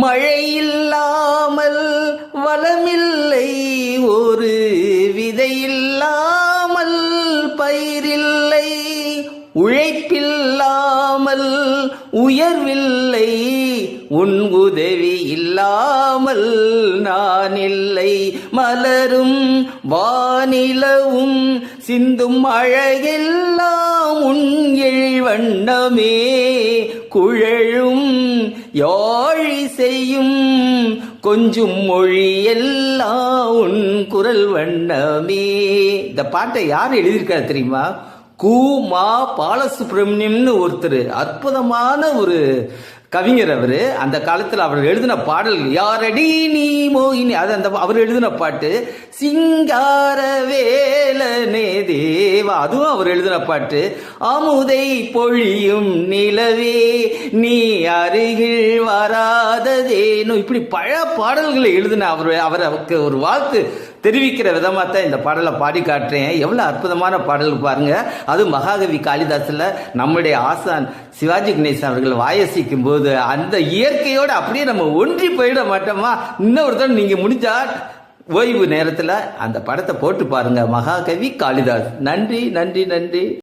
மழையில்லாமல் வளமில்லை ஒரு விதையில்லாமல் பயிரில்லை உழைப்பில்லா இல்லாமல் உயர்வில்லை. உன் உதவி இல்லாமல் நான் இல்லை மலரும் வானிலவும் சிந்தும் அழகெல்லாம் உன் எழில்வண்ணமே குழலும் யாழி செய்யும் கொஞ்சம் மொழி எல்லாம் உன் குரல் வண்ணமே. இந்த பாட்டை யார் எழுதியிருக்காரு தெரியுமா? கு மா பாலசுப்ரமணியம்னு ஒருத்தர். அற்புதமான ஒரு கவிஞர் அவர் அந்த காலத்தில் அவர் எழுதின பாடல் யாரடி நீ மோகினி? அது அந்த அவர் எழுதின பாட்டு சிங்கார வேலனே தேவா. அதுவும் அவர் எழுதின பாட்டு அமுதை பொழியும் நிலவே நீ அருகில் வராததேனும் இப்படி பல பாடல்களை எழுதின அவர் அவர் அவருக்கு ஒரு வாழ்த்து தெரிவிக்கிற விதமாக தான் இந்த பாடலை பாடி காட்டுறேன். எவ்வளோ அற்புதமான பாடல் பாருங்கள் அது மகாகவி காளிதாசில் நம்முடைய ஆசான் சிவாஜி கணேசன் அவர்கள் வாயசிக்கும் போது அந்த இயற்கையோடு அப்படியே நம்ம ஒன்றி போயிட மாட்டோமா? இன்னொருத்தன் நீங்கள் முடிஞ்சா ஓய்வு நேரத்தில் அந்த படத்தை போட்டு பாருங்க. மகாகவி காளிதாஸ். நன்றி நன்றி நன்றி.